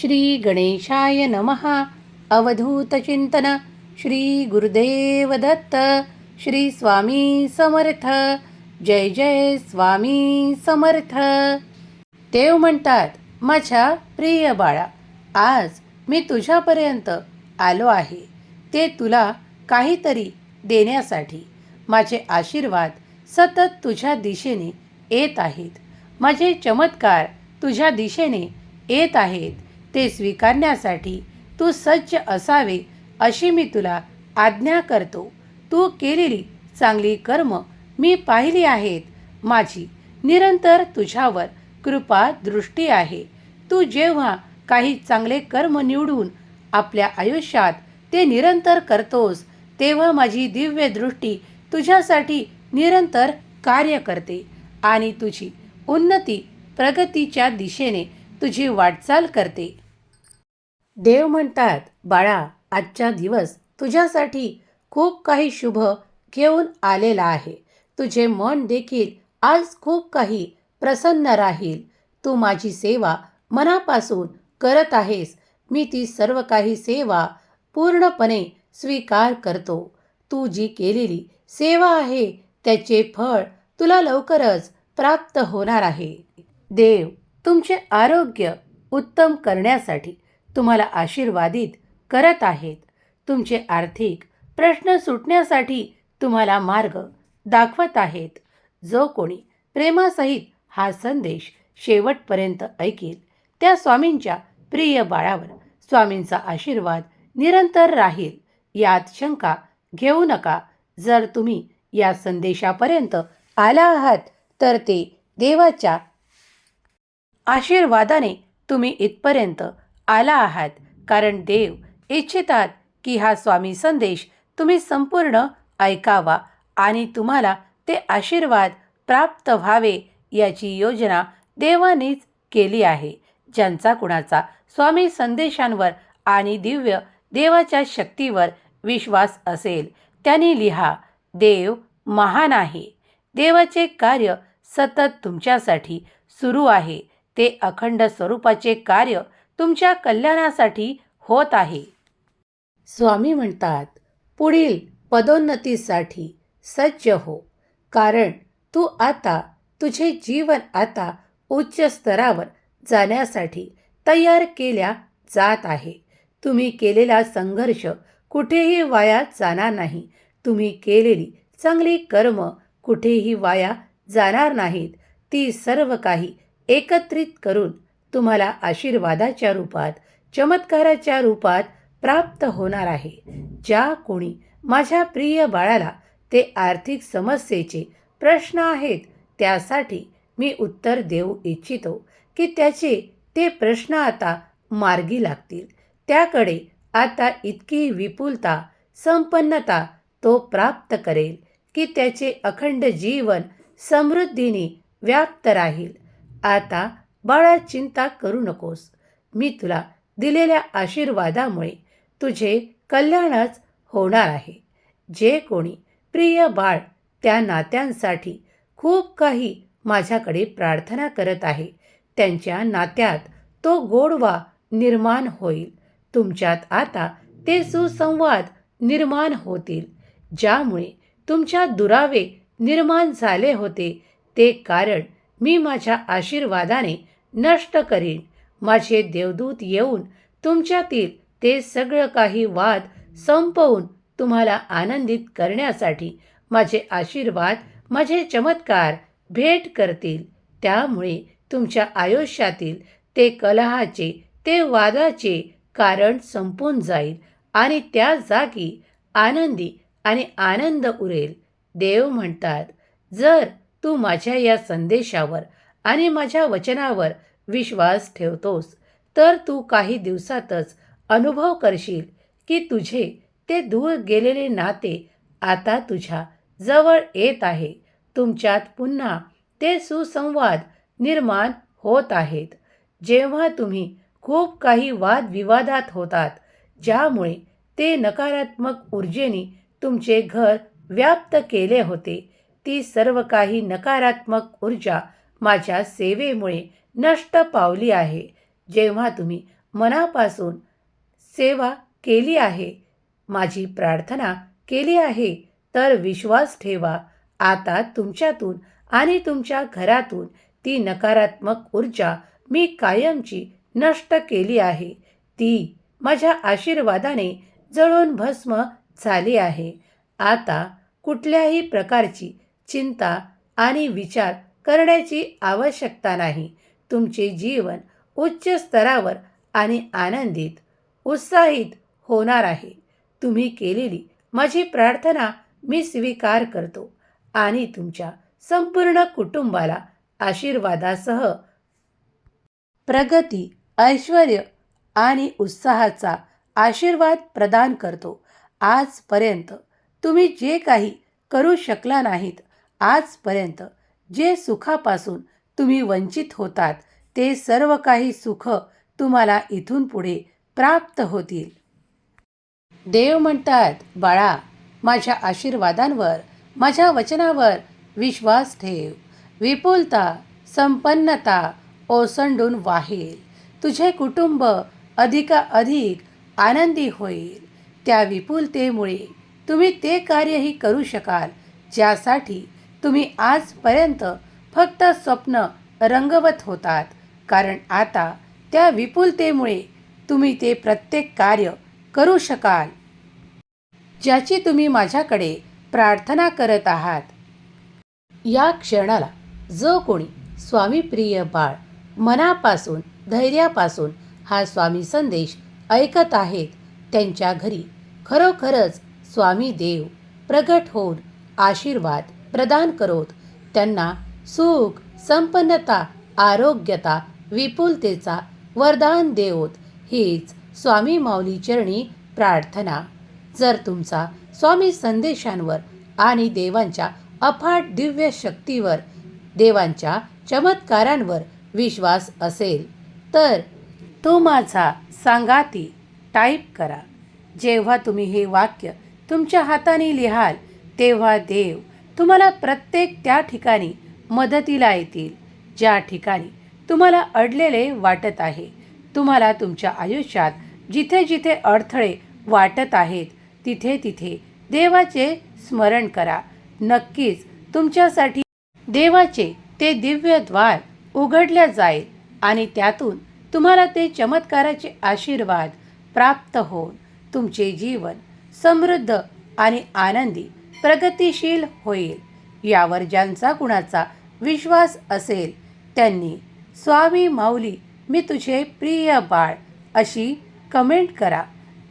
श्री गणेशाय नमः। अवधूतचिंतन श्री गुरुदेव दत्त श्री स्वामी समर्थ। जय जय स्वामी समर्थ। देव म्हणतात माझ्या प्रिय बाळा आज मी तुझ्यापर्यंत आलो आहे. ते तुला काहीतरी देण्यासाठी माझे आशीर्वाद सतत तुझ्या दिशेने येत आहेत. माझे चमत्कार तुझ्या दिशेने येत आहेत. ते स्वीकारण्यासाठी तू सज्ज असावे अशी मी तुला आज्ञा करतो. तू केलेली चांगली कर्म मी पाहिली आहेत. माझी निरंतर तुझ्यावर कृपा दृष्टी आहे. तू जेव्हा काही चांगले कर्म निवडून आपल्या आयुष्यात ते निरंतर करतोस तेव्हा माझी दिव्य दृष्टी तुझ्यासाठी निरंतर कार्य करते आणि तुझी उन्नती प्रगतीच्या दिशेने तुझी वाटचाल करते. देव म्हणतात बाळा आजचा दिवस तुझ्यासाठी खूप काही शुभ घेऊन आलेला आहे. तुझे मन देखील आज खूप काही प्रसन्न राहील. तू माझी सेवा मनापासून करत आहेस. मी ती सर्व काही सेवा पूर्णपणे स्वीकार करतो. तू जी केलेली सेवा आहे त्याचे फळ तुला लवकरच प्राप्त होणार आहे. देव तुमचे आरोग्य उत्तम करण्यासाठी तुम्हाला आशीर्वादित करत आहेत. तुमचे आर्थिक प्रश्न सुटण्यासाठी तुम्हाला मार्ग दाखवत आहेत. जो कोणी प्रेमासहित हा संदेश शेवटपर्यंत ऐकेल त्या स्वामींच्या प्रिय बाळावर स्वामींचा आशीर्वाद निरंतर राहील. यात शंका घेऊ नका. जर तुम्ही या संदेशापर्यंत आला आहात तर ते देवाच्या आशीर्वादाने तुम्ही इथपर्यंत आला आहात. कारण देव इच्छितात की हा स्वामी संदेश तुम्ही संपूर्ण ऐकावा आणि तुम्हाला ते आशीर्वाद प्राप्त व्हावे याची योजना देवानेच केली आहे ज्यांचा कुणाचा स्वामी संदेशांवर आणि दिव्य देवाच्या शक्तीवर विश्वास असेल त्यांनी लिहा देव महान आहे. देवाचे कार्य सतत तुमच्यासाठी सुरू आहे. ते अखंड स्वरूपाचे कार्य तुमच्या कल्याणासाठी होत आहे. स्वामी म्हणतात पुढील पदोन्नतीसाठी सज्ज हो कारण तू आता तुझे जीवन आता उच्च स्तरावर जाण्यासाठी तयार केल्या जात आहे. तुम्ही केलेला संघर्ष कुठेही वाया जाणार नाही. तुम्ही केलेली चांगली कर्म कुठेही वाया जाणार नाहीत. ती सर्व काही एकत्रित करून तुम्हाला आशीर्वादाच्या रूपात चमत्काराच्या रूपात प्राप्त होणार आहे. ज्या कोणी माझ्या प्रिय बाळाला ते आर्थिक समस्येचे प्रश्न आहेत त्यासाठी मी उत्तर देऊ इच्छितो की त्याचे ते प्रश्न आता मार्गी लागतील. त्याकडे आता इतकी विपुलता संपन्नता तो प्राप्त करेल की त्याचे अखंड जीवन समृद्धीने व्याप्त राहील. आता बाळा चिंता करू नकोस. मी तुला दिलेल्या आशीर्वादामुळे तुझे कल्याणच होणार आहे. जे कोणी प्रिय बाळ त्या नात्यांसाठी खूप काही माझ्याकडे प्रार्थना करत आहे त्यांच्या नात्यात तो गोडवा निर्माण होईल. तुमच्यात आता ते सुसंवाद निर्माण होतील. ज्यामुळे तुमच्या दुरावे निर्माण झाले होते ते कारण मी माझ्या आशीर्वादाने नष्ट करीन. माझे देवदूत येऊन तुमच्यातील ते सगळं काही वाद संपवून तुम्हाला आनंदित करण्यासाठी माझे आशीर्वाद माझे चमत्कार भेट करतील. त्यामुळे तुमच्या आयुष्यातील ते कलहाचे ते वादाचे कारण संपून जाईल आणि त्या जागी आनंदी आणि आनंद उरेल. देव म्हणतात जर तू माझ्या या संदेशावर आणि माझ्या वचनावर विश्वास ठेवतोस. तर तू काही दिवसातच अनुभव करशील की तुझे ते दूर गेलेले नाते आता तुझ्या जवळ येत आहे. तुमच्यात पुन्हा ते सुसंवाद निर्माण होत आहेत. जेव्हा तुम्ही खूप काही वादविवादात होतात ज्यामुळे ते नकारात्मक ऊर्जेने तुमचे घर व्याप्त केले होते ती सर्व काही नकारात्मक ऊर्जा माझ्या सेवेमुळे नष्ट पावली आहे. जेव्हा तुम्ही मनापासून सेवा केली आहे माझी प्रार्थना केली आहे तर विश्वास ठेवा. आता तुमच्यातून आणि तुमच्या घरातून ती नकारात्मक ऊर्जा मी कायमची नष्ट केली आहे. ती माझ्या आशीर्वादाने जळून भस्म झाली आहे. आता कुठल्याही प्रकारची चिंता आणि विचार करण्याची आवश्यकता नाही. तुमचे जीवन उच्च स्तरावर आणि आनंदित उत्साहित होणार आहे. तुम्ही केलेली माझी प्रार्थना मी स्वीकार करतो आणि तुमच्या संपूर्ण कुटुंबाला आशीर्वादासह प्रगती ऐश्वर आणि उत्साहाचा आशीर्वाद प्रदान करतो. आजपर्यंत तुम्ही जे काही करू शकला नाहीत आजपर्यंत जे सुखापासून तुम्ही वंचित होतात ते सर्व काही सुख तुम्हाला इथून पुढे प्राप्त होतील. देव म्हणतात बाळा माझ्या आशीर्वादांवर माझ्या वचनावर विश्वास ठेव. विपुलता संपन्नता ओसंडून वाहेल. तुझे कुटुंब अधिकाधिक आनंदी होईल. त्या विपुलतेमुळे तुम्ही ते कार्यही करू शकाल ज्यासाठी तुम्ही आजपर्यंत फक्त स्वप्न रंगवत होतात. कारण आता त्या विपुलतेमुळे तुम्ही ते प्रत्येक कार्य करू शकाल. ज्याची तुम्ही माझ्याकडे प्रार्थना करत आहात. या क्षणाला जो कोणी स्वामी प्रिय बाळ मनापासून धैर्यापासून हा स्वामी संदेश ऐकत आहेत त्यांच्या घरी खरोखरच स्वामी देव प्रगट होऊन आशीर्वाद प्रदान करोत. त्यांना सुख संपन्नता आरोग्यता विपुलतेचा वरदान देवोत. हीच स्वामी माऊली चरणी प्रार्थना. जर तुमचा स्वामी संदेशांवर आणि देवांच्या अफाट दिव्य शक्तीवर देवांच्या चमत्कारांवर विश्वास असेल तर तो माझा सांगाती टाईप करा. जेव्हा तुम्ही हे वाक्य तुमच्या हाताने लिहाल तेव्हा देव तुम्हाला प्रत्येक त्या ठिकाणी मदतीला येतील. ज्या ठिकाणी तुम्हाला अडलेले वाटत आहे तुम्हाला तुमच्या आयुष्यात जिथे जिथे अडथळे वाटत आहेत तिथे तिथे देवाचे स्मरण करा. नक्कीच तुमच्यासाठी देवाचे ते दिव्य द्वार उघडल्या जाईल आणि त्यातून तुम्हाला ते चमत्काराचे आशीर्वाद प्राप्त होऊन तुमचे जीवन समृद्ध आणि आनंदी प्रगतिशील होईल. यावर ज्यांचा कुणाचा विश्वास असेल त्यांनी स्वामी माऊली मी तुझे प्रिय बाळ अशी कमेंट करा.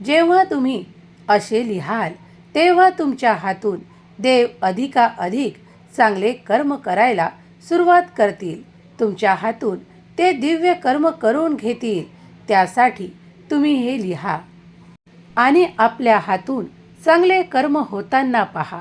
जेव्हा तुम्ही असे लिहाल तेव्हा तुमच्या हातून देव अधिकाधिक चांगले कर्म करायला सुरुवात करतील. तुमच्या हातून ते दिव्य कर्म करून घेतील. त्यासाठी तुम्ही हे लिहा. आणि आपल्या हातून चांगले कर्म होताना पहा.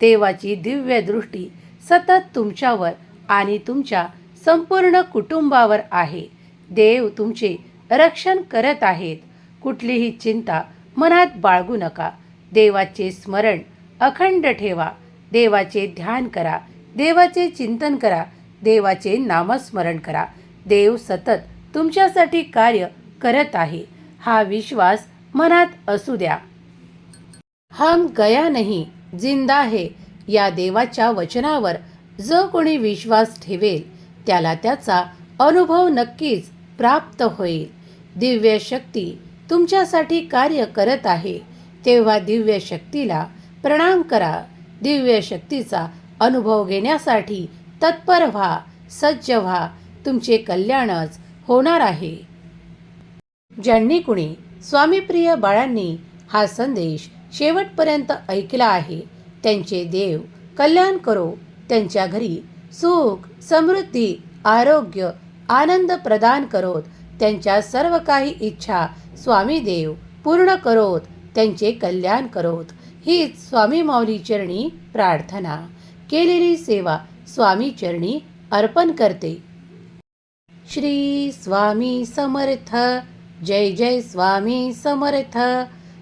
देवाची दिव्य दृष्टी सतत तुमच्यावर आणि तुमच्या संपूर्ण कुटुंबावर आहे. देव तुमचे रक्षण करत आहेत. कुठलीही चिंता मनात बाळगू नका. देवाचे स्मरण अखंड ठेवा. देवाचे ध्यान करा. देवाचे चिंतन करा. देवाचे नामस्मरण करा. देव सतत तुमच्यासाठी कार्य करत आहे. हा विश्वास मनात असू द्या. हम गया नाही जिंदा आहे या देवाच्या वचनावर जो कोणी विश्वास ठेवेल त्याला त्याचा अनुभव नक्कीच प्राप्त होईल. दिव्य शक्ती तुमच्यासाठी कार्य करत आहे तेव्हा दिव्य शक्तीला प्रणाम करा. दिव्य शक्तीचा अनुभव घेण्यासाठी तत्पर व्हा सज्ज व्हा तुमचे कल्याणच होणार आहे. ज्यांनी कुणी स्वामीप्रिय बाळांनी हा संदेश शेवटपर्यंत ऐकला आहे. त्यांचे देव कल्याण करो. त्यांच्या घरी सुख समृद्धी आरोग्य आनंद प्रदान करोत. त्यांच्या सर्व काही इच्छा स्वामी देव पूर्ण करोत. त्यांचे कल्याण करोत. हीच स्वामी माऊली चरणी प्रार्थना. केलेली सेवा स्वामी चरणी अर्पण करते. श्री स्वामी समर्थ. जय जय स्वामी समर्थ.